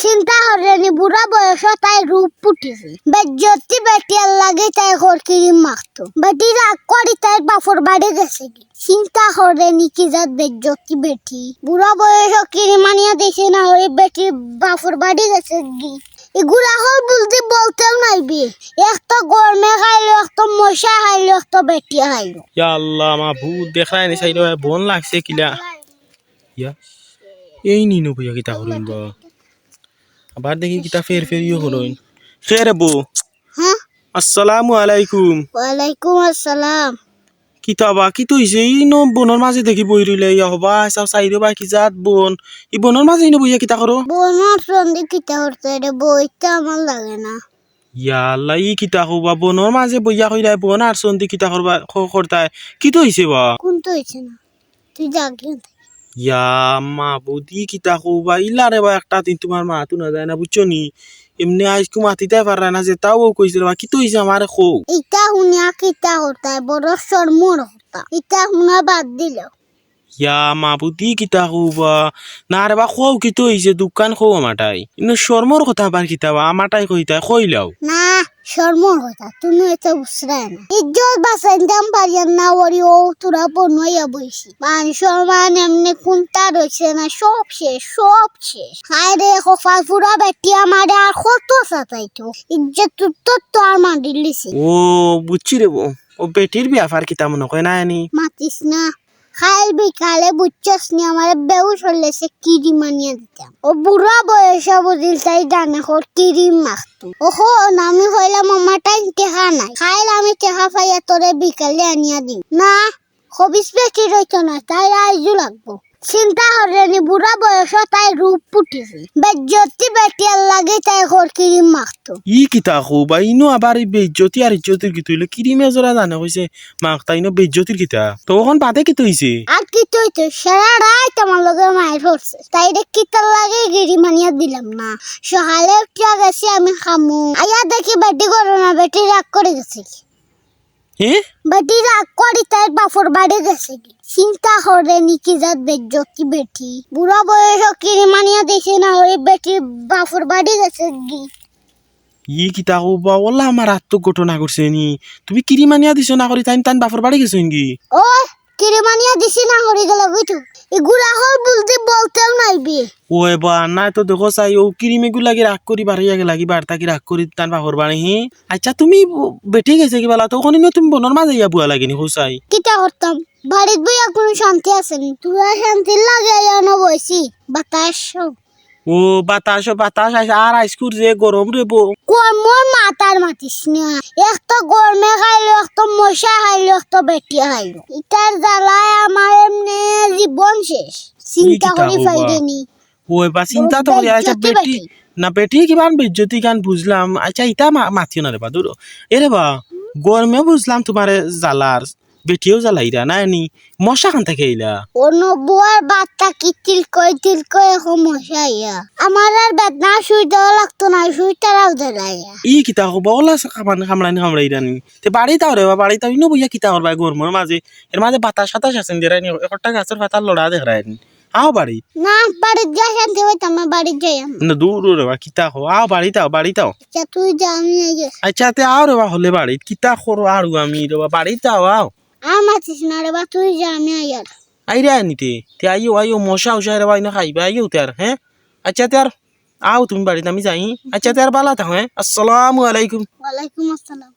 চিন্তা হরেনি বুড়া বয়স তাই রূপ ফুটেছে বেজ্জতি বেটিয়ার লাগে তাই হরকিরি মাখতো বেটি রাগ করি তাই বাপর বাড়ি গেছে চিন্তা হরেনি কি যাত বেজ্জতি বেটি। বুড়া বয়স কিরি মানিয়া দেখে না ওই বেটি বাপর বাড়ি গেছে কি এগুলা হল বলতে বলতেও নাইবি। একটা গরমে খাইলো, একটা মশা খাইলো, একটা বেটি খাইলো। মা ভূত সাইড বন লাগছে কিলা। ইয়া, এই নিনো বইয়া কিতা হরইন বা আবার দেখি কিতা ফের ফের ইয়ে হরইন খেরে বউ হ্যাঁ? আসসালামু আলাইকুম। ওয়ালাইকুম আসসালাম। কিতা বা কি তৈছে ই ন বনের মাঝে দেখি বই রইলে ইয়া হবা চাও চাইরে বা কি জাত বন? ই বনের মাঝে ইনো বইয়া কিতা করো? বোনার সন্ধি কিতা করতে রে বইটা আমার লাগে না। ইয়া আল্লাহ ই কিতা হবা বনের মাঝে বইয়া কইলা বন আর সন্ধি কিতা করবা করতায় কি তৈছে বা? কোন তো না? তুই জাগলি ইয়া মা বৌদি কিতা হবা ইলা রে বা একটা দিন তোমার মা তু না যায় না? বুঝছ নি এমনি আজকে মাতিতে পারে না যে তাও ও কইছিল বা কি তৈছে আমার খো ইটা শুনিয়া কিতা করতে বড় শর্মর হতা। ইটা শুনা বাদ দিল। ইয়া মা বৌদি কিতা হবা না রে বা খো কি তৈছে দোকান খো আমাটাই ইনো শর্মর কথা বার কিতা বা আমাটাই কইতা কইলাও না শর্মর হতা তুমি এটা বুঝরাই না। ইজ্জত বাসাইন দাম পারিয়ান না ওরি ও তোরা বনইয়া বইছি মান সম্মান এমনি কোনটা রয়েছে না সব শেষ সব শেষ। হায় রে কপাল পুরা বেটি আমারে আর কত সাতাইতো ইজ্জত তো তো আর মান্ডি লিছি ও বুঝছি রে ও বেটির বিয়াফার কিতা মনে কয় না মাতিস না। খাইল বিকালে বুচ্চস নি, আমার বেউ চলেছে কিরি মানিয়ে দিতাম। ও বুড়া বয়সে বুঝিল তাই ডানে খোর কিরি মাখতো ওহো আমি হইলাম আমার টাইম টেহা নাই। খাইল আমি টেহা পাইয়া তোরে বিকালে আনিয়া দিম না হবিস বেশি রইত না তাই আইজু লাগবো। চিন্তা হরেনি বুড়া বয়স তাই রূপ ফুটেছে বেজ্জতি বেটিয়ার লাগে তাই খোর কিরিম মাখতো ই কিতা হবা ইনো আবার বেজ্জতি আর ইজ্জতির কি তৈলে কিরিমে জোরা জানে কইছে মাক তাই ইনো বেজ্জতির কিতা তো ওখান বাদে কি তৈছে আর কি তুই তো সারা রাত আমার লগে মায়ের ধরছে তাই রে কিতার লাগে গিরি মানিয়া দিলাম না। সকালে উঠিয়া গেছি আমি খামু। আয়া দেখি বেটি করো না বেটি রাগ করে গেছে। কি। বেটি রাগ করি তার বাপর বাড়ি গেছে চিন্তা করে নিকি যাত বেজ্জতি বেটি? বুড়া বয়স কিরি মানিয়া দেখে না ওই বেটি বাপর বাড়ি গেছে কি? ই কিতা বা ওলা আমার আত্ম ঘটনা করছে নি। তুমি কিরি মানিয়া দিছো না করি তাই তান বাপর বাড়ি গেছো নাকি? ও কিরি মানিয়া দিছি না করি গেল বুঝু এগুলা হল বলতে বলতেও নাইবি ওই বা নাই তো দেখো চাই ও কিরিমে গুলা লাগি রাগ করি বাড়ি আগে লাগি বার্তা কি রাগ করি তান বাপর বাড়ি হি। আচ্ছা তুমি বেঠে বেটে গেছে কি বলা তো ওখানে তুমি বনর মাঝে ইয়া বুয়া লাগিনি হুসাই কিটা করতাম বাড়িত বইয়া কোনো শান্তি আসেনি তোরা শান্তি লাগে এনে বইছি বাতাস ও বাতাস বাতাস আইসে আর আইসকুর যে গরম রে বো। কর্মর মাতার মাতিস না। গরমে খাইলো একটা মশা খাইলো বেটি খাইলো। ইটার জ্বালায় আমার এমনি জীবন শেষ। চিন্তা কিতা করি হবা? ফাইরেনি ও এবার চিন্তা তো করি আচ্ছা বেটি। না বেটি কিমান গান বুঝলাম আচ্ছা ইটা মা- মাতিও না রে বা দূর এরে বা গরমে বুঝলাম তোমার জ্বালার বেটিও জ্বালাইরা না নি মশা খান থেকে ইলা অন্য বুয়ার বাচ্চা কি তিলকই তিলকই এখন মশা ইয়া। আমার আর বেদনা শুই দেওয়া লাগতো না শুই তারাও দেলাইয়া ই কিতা হব ওলা খামান খামলানি খামলাইরা নি তে বাড়ি তাও রে বাড়ি তাও ইনো বইয়া কিতা করবা গরমের মাঝে এর মাঝে বাতাস সাতাস আছেন যে রানি একটা গাছের পাতার লড়া দেখায় আও বাড়ি না বাড়ির যা শান্তি হইতাম না বাড়ির যাই না দূর রে বা কিতা হো আও বাড়ি তাও বাড়ি তাও আচ্ছা তুই যা আমি আচ্ছা তে আও রে বা হলে বাড়ি কিতা করো আর আমি রে বা বাড়ি তাও আও। আর মাতিস না রে বা তুই যা আমি আইয়ার আইরে আনিতে তে আইও আইও মশা উশা রে বা ইনো খাইবা আইও তে আর হ্যাঁ? আচ্ছা তে আর আও তুমি বাড়িতে আমি যাই। আচ্ছা তে আর বালা থাও হ্যাঁ? আসসালামু আলাইকুম। ওয়ালাইকুম আসসালাম।